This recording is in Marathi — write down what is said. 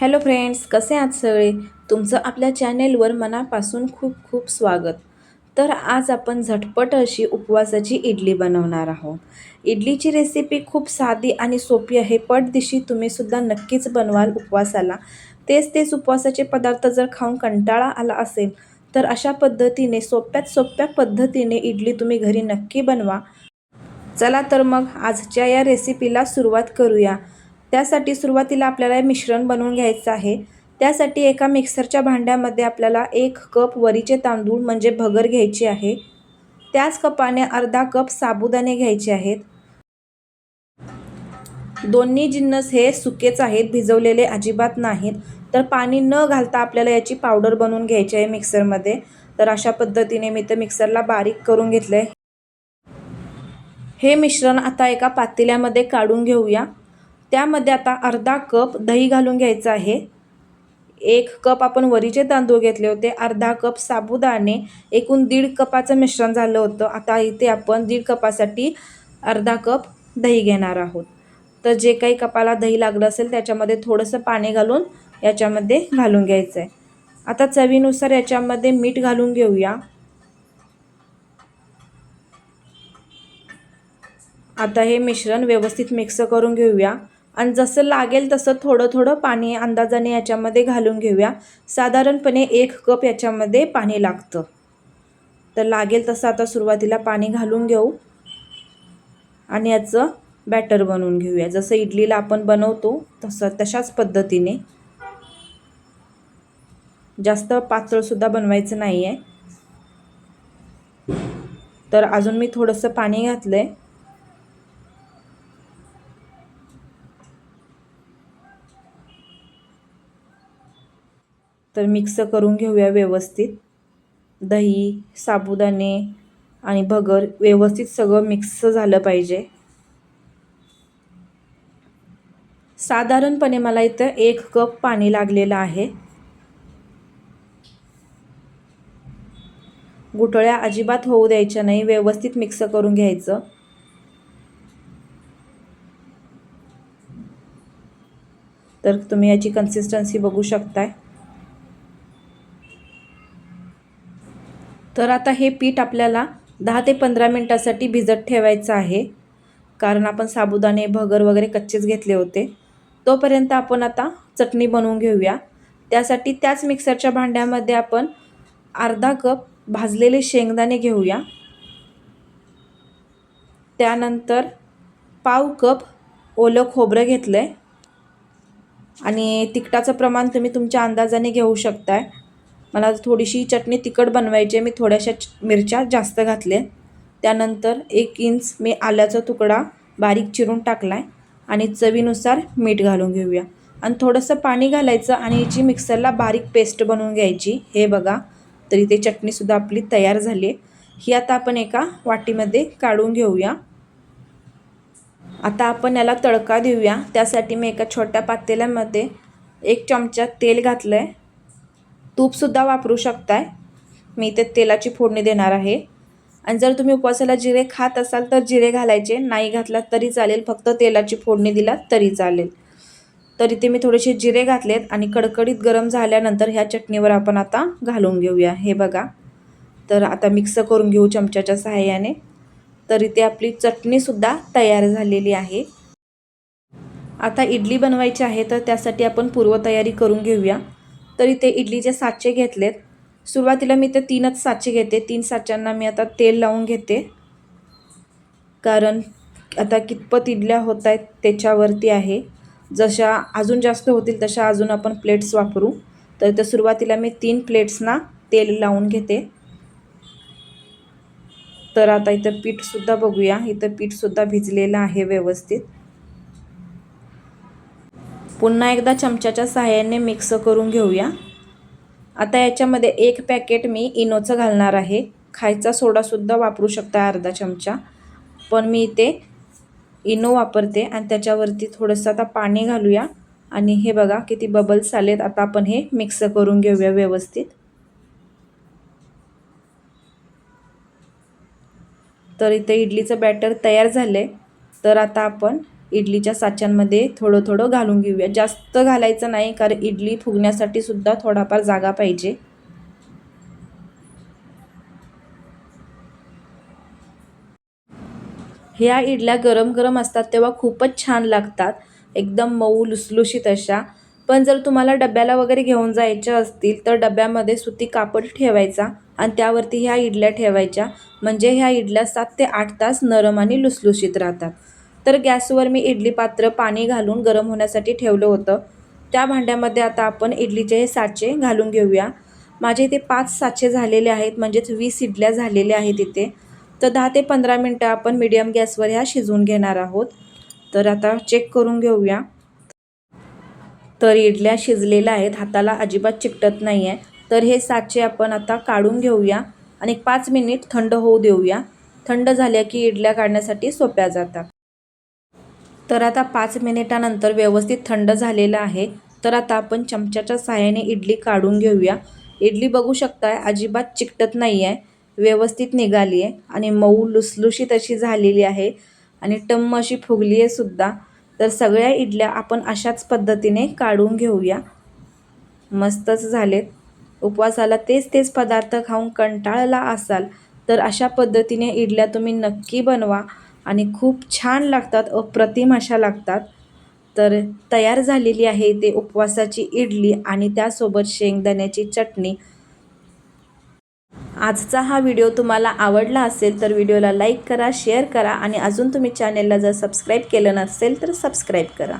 हॅलो फ्रेंड्स कसे आहात सगळे? तुमचं आपल्या चॅनेलवर मनापासून खूप खूप स्वागत. तर आज आपण झटपट अशी उपवासाची इडली बनवणार आहोत. इडलीची रेसिपी खूप साधी आणि सोपी आहे. पटदिशी तुम्हीसुद्धा नक्कीच बनवाल उपवासाला. तेच तेच उपवासाचे पदार्थ जर खाऊन कंटाळा आला असेल तर अशा पद्धतीने सोप्यात सोप्या पद्धतीने इडली तुम्ही घरी नक्की बनवा. चला तर मग आजच्या या रेसिपीला सुरुवात करूया. त्यासाठी सुरुवातीला आपल्याला हे मिश्रण बनवून घ्यायचं आहे. त्यासाठी एका मिक्सरच्या भांड्यामध्ये आपल्याला एक कप वरीचे तांदूळ म्हणजे भगर घ्यायची आहे. त्याच कपाने अर्धा कप साबुदाणे घ्यायचे आहेत. दोन्ही जिन्नस हे सुकेच आहेत भिजवलेले अजिबात नाहीत. तर पाणी न घालता आपल्याला याची पावडर बनवून घ्यायची आहे मिक्सरमध्ये. तर अशा पद्धतीने मी तर मिक्सरला बारीक करून घेतलं आहे हे मिश्रण आता एका पातेल्यामध्ये काढून घेऊया. त्यामध्ये आता अर्धा कप दही घालून घ्यायचं आहे. एक कप आपण वरीचे तांदूळ घेतले होते अर्धा कप साबुदाणे एकूण दीड कपाचं मिश्रण झालं होतं. आता इथे आपण दीड कपासाठी अर्धा कप दही घेणार आहोत. तर जे काही कपाला दही लागलं असेल त्याच्यामध्ये थोडंसं पाणी घालून याच्यामध्ये घालून घ्यायचं आहे आता चवीनुसार याच्यामध्ये मीठ घालून घेऊया. आता हे मिश्रण व्यवस्थित मिक्स करून घेऊया. आणि जसं लागेल तसं थोडं थोडं पाणी अंदाजाने याच्यामध्ये घालून घेऊया. साधारणपणे एक कप याच्यामध्ये पाणी लागतं. तर लागेल तसं आता सुरुवातीला पाणी घालून घेऊ. आणि याचं बॅटर बनवून घेऊया. जसं इडलीला आपण बनवतो तसं तशाच पद्धतीने. जास्त पातळसुद्धा बनवायचं नाही आहे तर अजून मी थोडंसं पाणी घातलं आहे तर मिक्स करून घेऊया व्यवस्थित. दही साबुदाणे आणि भगर व्यवस्थित सगळं मिक्स झालं पाहिजे. साधारणपणे मला इथं एक कप पाणी लागलेलं आहे. गुटळ्या अजिबात होऊ द्यायच्या नाही व्यवस्थित मिक्स करून घ्यायचं. तर तुम्ही याची कन्सिस्टन्सी बघू शकताय. तर आता हे पीठ आपल्याला दहा ते पंधरा मिनटासाठी भिजत ठेवायचं आहे. कारण आपण साबुदाणे भगर वगैरे कच्चेच घेतले होते. तोपर्यंत आपण आता चटणी बनवून घेऊया. त्यासाठी त्याच मिक्सरच्या भांड्यामध्ये आपण अर्धा कप भाजलेले शेंगदाणे घेऊया. त्यानंतर पाव कप ओलं खोबरं घेतलं आहे आणि तिखटाचं प्रमाण तुम्ही तुमच्या अंदाजाने घेऊ शकताय. मला थोडीशी चटणी तिखट बनवायची आहे. मी थोड्याशा मिरच्या जास्त घातल्या त्यानंतर एक इंच मी आल्याचा तुकडा बारीक चिरून टाकला आहे आणि चवीनुसार मीठ घालून घेऊया. आणि थोडंसं पाणी घालायचं आणि याची मिक्सरला बारीक पेस्ट बनवून घ्यायची. हे बघा तरी ते चटणीसुद्धा आपली तयार झाली आहे. ही आता आपण एका वाटीमध्ये काढून घेऊया. आता आपण याला तडका देऊया. त्यासाठी मी एका छोट्या पातेल्यामध्ये एक चमचा तेल घातलं आहे तूपसुद्धा वापरू शकताय. मी इथे तेलाची फोडणी देणार आहे. आणि जर तुम्ही उपवासाला जिरे खात असाल तर जिरे घालायचे. नाही घातलात तरी चालेल. फक्त तेलाची फोडणी दिलात तरी चालेल. तर इथे मी थोडेसे जिरे घातलेत आणि कडकडीत गरम झाल्यानंतर ह्या चटणीवर आपण आता घालून घेऊया. हे बघा. तर आता मिक्स करून घेऊ चमच्याच्या सहाय्याने. तर इथे आपली चटणीसुद्धा तयार झालेली आहे. आता इडली बनवायची आहे तर त्यासाठी आपण पूर्वतयारी करून घेऊया. तर इथे इडलीचे साचे घेतलेत. सुरुवातीला मी ते तीनच साचे घेते. तीन साच्यांना मी आता तेल लावून घेते. कारण आता कितपत इडल्या होत आहेत त्याच्यावरती आहे. जशा अजून जास्त होतील तशा अजून आपण प्लेट्स वापरू. तर त्या सुरुवातीला मी तीन प्लेट्सना तेल लावून घेते. तर आता इथं पीठसुद्धा बघूया. इथं पीठसुद्धा भिजलेलं आहे व्यवस्थित. पुन्हा एकदा चमच्याच्या सहाय्याने मिक्स करून घेऊया. आता याच्यामध्ये एक पॅकेट मी इनोचं घालणार आहे. खायचा सोडासुद्धा वापरू शकता अर्धा चमचा. पण मी इथे इनो वापरते आणि त्याच्यावरती थोडंसं आता पाणी घालूया. आणि हे बघा किती बबल्स आलेत. आता आपण हे मिक्स करून घेऊया व्यवस्थित. तर इथे इडलीचं बॅटर तयार झालं आहे तर आता आपण इडलीच्या साच्यांमध्ये थोडं थोडं घालून घेऊया. जास्त घालायचं नाही कारण इडली फुगण्यासाठी सुद्धा थोडाफार जागा पाहिजे. ह्या इडल्या गरम गरम असतात तेव्हा खूपच छान लागतात. एकदम मऊ लुसलुशीत अशा. पण जर तुम्हाला डब्याला वगैरे घेऊन जायच्या असतील तर डब्यामध्ये सुती कापड ठेवायचा आणि त्यावरती ह्या इडल्या ठेवायच्या. म्हणजे ह्या इडल्या सात ते आठ तास नरम आणि लुसलुशीत राहतात. तर गॅसवर मी इडली पात्र पाणी घालून गरम होण्यासाठी ठेवलं होतं. त्या भांड्यामध्ये आता आपण इडलीचे हे साचे घालून घेऊया. माझे इथे पाच साचे झालेले आहेत म्हणजेच वीस इडल्या झालेल्या आहेत इथे. तर दहा ते पंधरा मिनटं आपण मीडियम गॅसवर ह्या शिजवून घेणार आहोत. तर आता चेक करून घेऊया. तर इडल्या शिजलेल्या आहेत हाताला अजिबात चिकटत नाही आहे तर हे साचे आपण आता काढून घेऊया आणि पाच मिनिट थंड होऊ देऊया. थंड झाल्या की इडल्या काढण्यासाठी सोप्या जातात. तर आता पाच मिनिटानंतर व्यवस्थित थंड झालेलं आहे. तर आता आपण चमच्याच्या सहाय्याने इडली काढून घेऊया. इडली बघू शकताय अजिबात चिकटत नाही आहे व्यवस्थित निघाली आहे आणि मऊ लुसलुशीत अशी झालेली आहे आणि टम्म अशी फुगली आहे सुद्धा. तर सगळ्या इडल्या आपण अशाच पद्धतीने काढून घेऊया. मस्तच झालेत. उपवासाला तेच तेच पदार्थ खाऊन कंटाळला असाल तर अशा पद्धतीने इडल्या तुम्ही नक्की बनवा. आणि खूप छान लागतात अप्रतिम अशा लागतात. तर तयार झालेली आहे ते उपवासाची इडली आणि त्यासोबत शेंगदाण्याची चटणी. आजचा हा व्हिडिओ तुम्हाला आवडला असेल तर व्हिडिओला लाईक करा शेअर करा आणि अजून तुम्ही चॅनेलला जर सबस्क्राईब केलं नसेल तर सबस्क्राईब करा.